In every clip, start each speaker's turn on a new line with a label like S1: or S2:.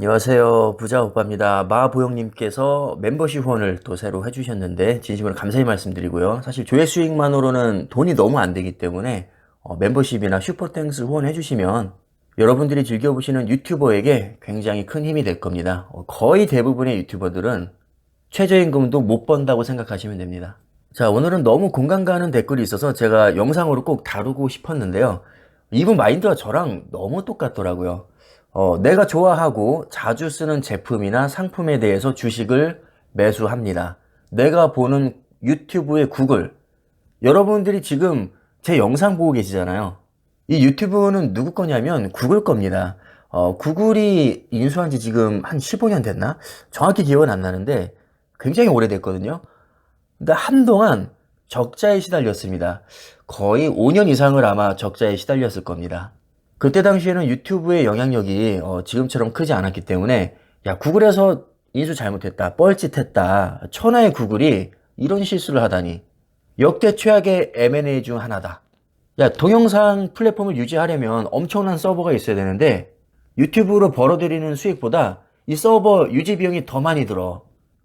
S1: 안녕하세요. 부자 오빠입니다. 마보영님께서 멤버십 후원을 또 새로 해주셨는데 진심으로 감사히 말씀드리고요. 사실 조회 수익만으로는 돈이 너무 안 되기 때문에 어, 멤버십이나 슈퍼땡스 후원해주시면 여러분들이 즐겨보시는 유튜버에게 굉장히 큰 힘이 될 겁니다. 어, 거의 대부분의 유튜버들은 최저임금도 못 번다고 생각하시면 됩니다. 자, 오늘은 너무 공감 가는 댓글이 있어서 제가 영상으로 꼭 다루고 싶었는데요. 이분 마인드가 저랑 너무 똑같더라고요. 어, 내가 좋아하고 자주 쓰는 제품이나 상품에 대해서 주식을 매수합니다. 내가 보는 유튜브의 구글. 여러분들이 지금 제 영상 보고 계시잖아요. 이 유튜브는 누구 거냐면 구글 겁니다. 어, 구글이 인수한 지 지금 한 15년 됐나? 정확히 기억은 안 나는데 굉장히 오래됐거든요. 근데 한동안 적자에 시달렸습니다. 거의 5년 이상을 아마 적자에 시달렸을 겁니다. 그때 당시에는 유튜브의 영향력이 어, 지금처럼 크지 않았기 때문에 야 구글에서 인수 잘못했다 뻘짓했다 천하의 구글이 이런 실수를 하다니. 역대 최악의 M&A 중 하나다. 야 동영상 플랫폼을 유지하려면 엄청난 서버가 있어야 되는데 유튜브로 벌어들이는 수익보다 이 서버 유지 비용이 더 많이 들어.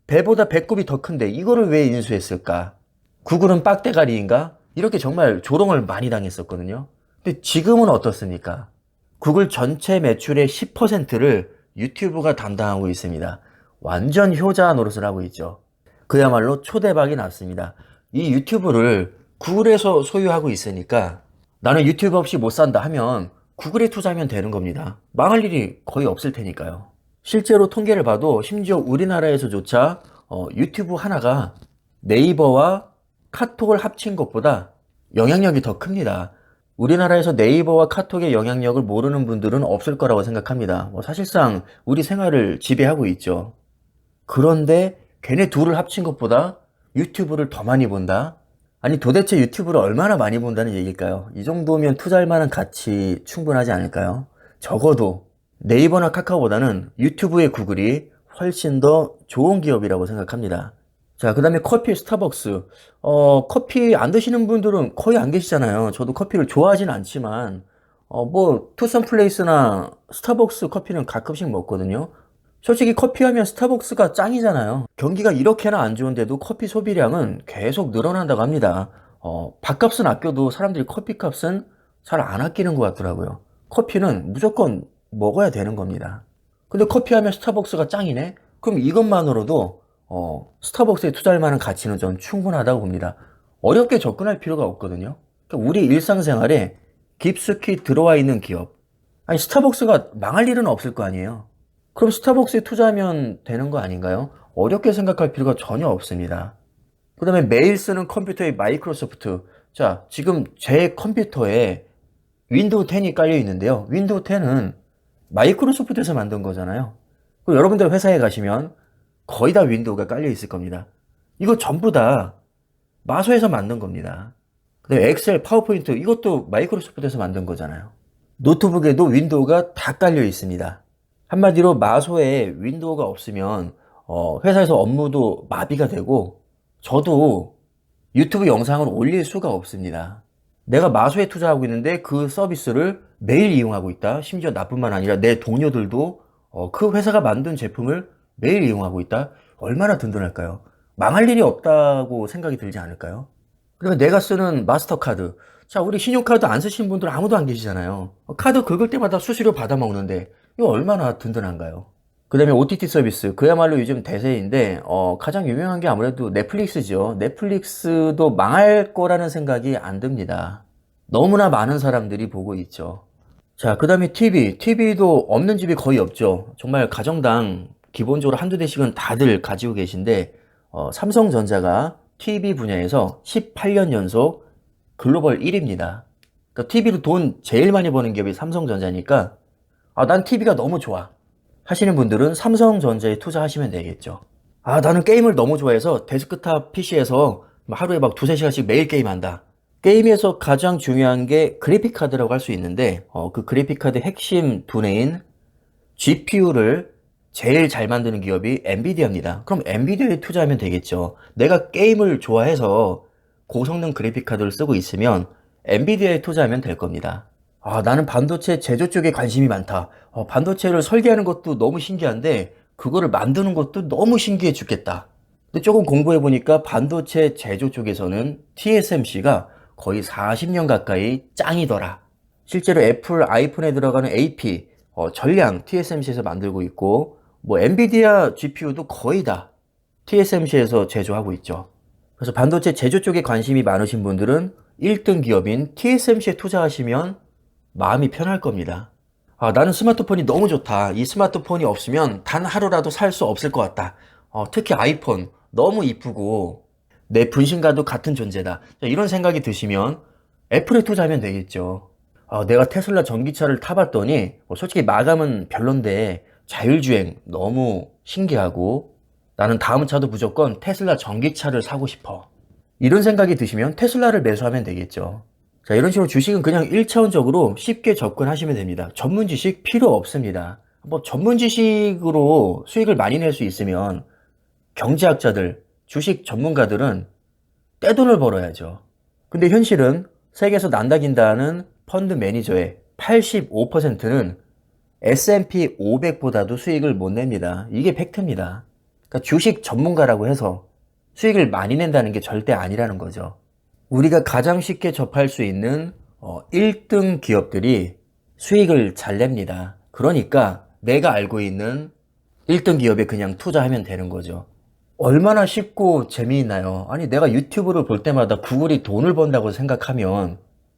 S1: 배보다 배꼽이 더 큰데 이거를 왜 인수했을까? 구글은 빡대가리인가? 이렇게 정말 조롱을 많이 당했었거든요 근데 지금은 어떻습니까? 구글 전체 매출의 10%를 유튜브가 담당하고 있습니다. 완전 효자 노릇을 하고 있죠. 그야말로 초대박이 났습니다. 이 유튜브를 구글에서 소유하고 있으니까 나는 유튜브 없이 못 산다 하면 구글에 투자하면 되는 겁니다. 망할 일이 거의 없을 테니까요. 실제로 통계를 봐도 심지어 우리나라에서조차 어, 유튜브 하나가 네이버와 카톡을 합친 것보다 영향력이 더 큽니다. 우리나라에서 네이버와 카톡의 영향력을 모르는 분들은 없을 거라고 생각합니다. 뭐 사실상 우리 생활을 지배하고 있죠. 그런데 걔네 둘을 합친 것보다 유튜브를 더 많이 본다? 아니 도대체 유튜브를 얼마나 많이 본다는 얘기일까요? 이 정도면 투자할 만한 가치 충분하지 않을까요? 적어도 네이버나 카카오보다는 유튜브의 구글이 훨씬 더 좋은 기업이라고 생각합니다. 자, 그 다음에 커피 스타벅스. 어, 커피 안 드시는 분들은 거의 안 계시잖아요. 저도 커피를 좋아하진 않지만, 어, 뭐, 투썸 플레이스나 스타벅스 커피는 가끔씩 먹거든요. 솔직히 커피 하면 스타벅스가 짱이잖아요. 경기가 이렇게나 안 좋은데도 커피 소비량은 계속 늘어난다고 합니다. 어, 밥값은 아껴도 사람들이 커피 값은 잘 안 아끼는 것 같더라고요. 커피는 무조건 먹어야 되는 겁니다. 근데 커피 하면 스타벅스가 짱이네? 그럼 이것만으로도 어, 스타벅스에 투자할 만한 가치는 전 충분하다고 봅니다. 어렵게 접근할 필요가 없거든요. 그러니까 우리 일상생활에 깊숙이 들어와 있는 기업. 아니, 스타벅스가 망할 일은 없을 거 아니에요. 그럼 스타벅스에 투자하면 되는 거 아닌가요? 어렵게 생각할 필요가 전혀 없습니다. 그 다음에 매일 쓰는 컴퓨터의 마이크로소프트. 자, 지금 제 컴퓨터에 윈도우 10이 깔려 있는데요. 윈도우 10은 마이크로소프트에서 만든 거잖아요. 여러분들 회사에 가시면 거의 다 윈도우가 깔려 있을 겁니다. 이거 전부 다 마소에서 만든 겁니다. 그다음에 엑셀, 파워포인트 이것도 마이크로소프트에서 만든 거잖아요. 노트북에도 윈도우가 다 깔려 있습니다. 한마디로 마소에 윈도우가 없으면 어, 회사에서 업무도 마비가 되고 저도 유튜브 영상을 올릴 수가 없습니다. 내가 마소에 투자하고 있는데 그 서비스를 매일 이용하고 있다. 심지어 나뿐만 아니라 내 동료들도 어, 그 회사가 만든 제품을 매일 이용하고 있다? 얼마나 든든할까요? 망할 일이 없다고 생각이 들지 않을까요? 그러면 내가 쓰는 마스터카드. 자, 우리 신용카드 안 쓰시는 분들 아무도 안 계시잖아요. 카드 긁을 때마다 수수료 받아 먹는데, 이거 얼마나 든든한가요? 그 다음에 OTT 서비스. 그야말로 요즘 대세인데, 어, 가장 유명한 게 아무래도 넷플릭스죠. 넷플릭스도 망할 거라는 생각이 안 듭니다. 너무나 많은 사람들이 보고 있죠. 자, 그 다음에 TV. TV도 없는 집이 거의 없죠. 정말 가정당 기본적으로 한두 대씩은 다들 가지고 계신데 어, 삼성전자가 TV 분야에서 18년 연속 글로벌 1위입니다. 그러니까 TV로 돈 제일 많이 버는 기업이 삼성전자니까 아, 난 TV가 너무 좋아 하시는 분들은 삼성전자에 투자하시면 되겠죠. 아, 나는 게임을 너무 좋아해서 데스크탑 PC에서 하루에 막 두세 시간씩 매일 게임한다. 게임에서 가장 중요한 게 그래픽카드라고 할 수 있는데 어, 그 그래픽카드 핵심 두뇌인 GPU를 제일 잘 만드는 기업이 엔비디아입니다. 그럼 엔비디아에 투자하면 되겠죠. 내가 게임을 좋아해서 고성능 그래픽 카드를 쓰고 있으면 엔비디아에 투자하면 될 겁니다. 아, 나는 반도체 제조 쪽에 관심이 많다. 어, 반도체를 설계하는 것도 너무 신기한데, 그거를 만드는 것도 너무 신기해 죽겠다. 근데 조금 공부해 보니까 반도체 제조 쪽에서는 TSMC가 거의 40년 가까이 짱이더라. 실제로 애플 아이폰에 들어가는 AP, 어, 전량 TSMC에서 만들고 있고, 뭐 엔비디아 GPU도 거의 다 TSMC에서 제조하고 있죠. 그래서 반도체 제조 쪽에 관심이 많으신 분들은 1등 기업인 TSMC에 투자하시면 마음이 편할 겁니다. 아, 나는 스마트폰이 너무 좋다. 이 스마트폰이 없으면 단 하루라도 살 수 없을 것 같다. 어, 특히 아이폰 너무 이쁘고 내 분신과도 같은 존재다. 자, 이런 생각이 드시면 애플에 투자하면 되겠죠. 아, 내가 테슬라 전기차를 타봤더니 뭐 솔직히 마감은 별론데 자율주행 너무 신기하고 나는 다음 차도 무조건 테슬라 전기차를 사고 싶어. 이런 생각이 드시면 테슬라를 매수하면 되겠죠. 자, 이런 식으로 주식은 그냥 1차원적으로 쉽게 접근하시면 됩니다. 전문 지식 필요 없습니다. 뭐 전문 지식으로 수익을 많이 낼 수 있으면 경제학자들, 주식 전문가들은 떼돈을 벌어야죠. 근데 현실은 세계에서 난다긴다는 펀드 매니저의 85%는 S&P 500보다도 수익을 못 냅니다. 이게 팩트입니다. 그러니까 주식 전문가라고 해서 수익을 많이 낸다는 게 절대 아니라는 거죠. 우리가 가장 쉽게 접할 수 있는 어, 1등 기업들이 수익을 잘 냅니다. 그러니까 내가 알고 있는 1등 기업에 그냥 투자하면 되는 거죠. 얼마나 쉽고 재미있나요? 아니, 내가 유튜브를 볼 때마다 구글이 돈을 번다고 생각하면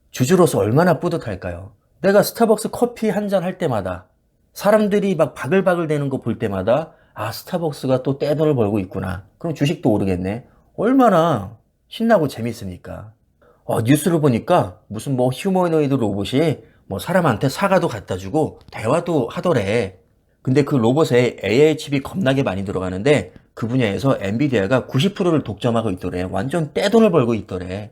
S1: 주주로서 얼마나 뿌듯할까요? 내가 스타벅스 커피 한 잔 할 때마다 사람들이 막 바글바글 대는 거 볼 때마다 아, 스타벅스가 또 떼돈을 벌고 있구나. 그럼 주식도 오르겠네. 얼마나 신나고 재밌습니까? 어, 뉴스를 보니까 무슨 뭐 휴머노이드 로봇이 뭐 사람한테 사과도 갖다 주고 대화도 하더래. 근데 그 로봇에 AI 칩이 겁나게 많이 들어가는데 그 분야에서 엔비디아가 90%를 독점하고 있더래. 완전 떼돈을 벌고 있더래.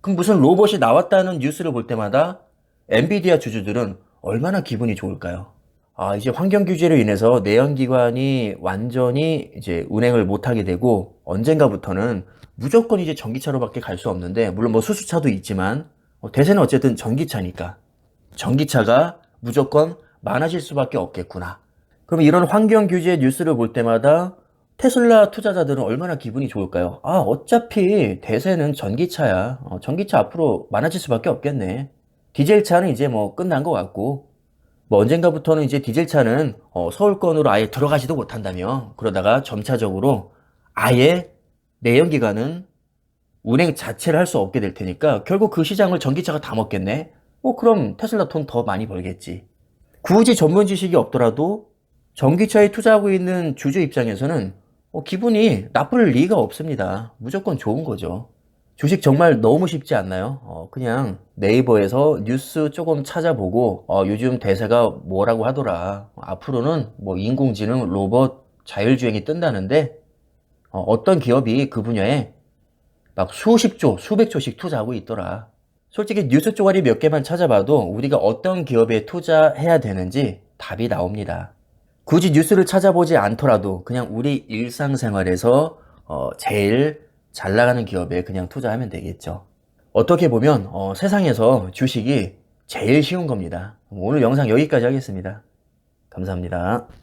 S1: 그럼 무슨 로봇이 나왔다는 뉴스를 볼 때마다 엔비디아 주주들은 얼마나 기분이 좋을까요? 아, 이제 환경 규제로 인해서 내연기관이 완전히 이제 운행을 못하게 되고 언젠가부터는 무조건 이제 전기차로밖에 갈 수 없는데 물론 뭐 수소차도 있지만 어, 대세는 어쨌든 전기차니까 전기차가 무조건 많아질 수밖에 없겠구나. 그럼 이런 환경 규제 뉴스를 볼 때마다 테슬라 투자자들은 얼마나 기분이 좋을까요? 아, 어차피 대세는 전기차야. 어, 전기차 앞으로 많아질 수밖에 없겠네. 디젤차는 이제 뭐 끝난 것 같고, 뭐 언젠가부터는 이제 디젤차는 어, 서울권으로 아예 들어가지도 못한다며. 그러다가 점차적으로 아예 내연기관은 운행 자체를 할 수 없게 될 테니까 결국 그 시장을 전기차가 다 먹겠네. 뭐 그럼 테슬라 돈 더 많이 벌겠지. 굳이 전문 지식이 없더라도 전기차에 투자하고 있는 주주 입장에서는 어, 기분이 나쁠 리가 없습니다. 무조건 좋은 거죠. 주식 정말 너무 쉽지 않나요? 어, 그냥 네이버에서 뉴스 조금 찾아보고 어, 요즘 대세가 뭐라고 하더라. 앞으로는 뭐 인공지능, 로봇, 자율주행이 뜬다는데 어, 떤 기업이 그 분야에 막 수십 조, 수백 조씩 투자하고 있더라. 솔직히 뉴스 쪼가리 몇 개만 찾아봐도 우리가 어떤 기업에 투자해야 되는지 답이 나옵니다. 굳이 뉴스를 찾아보지 않더라도 그냥 우리 일상생활에서 어, 제일 잘 나가는 기업에 그냥 투자하면 되겠죠. 어떻게 보면 어, 세상에서 주식이 제일 쉬운 겁니다. 오늘 영상 여기까지 하겠습니다. 감사합니다.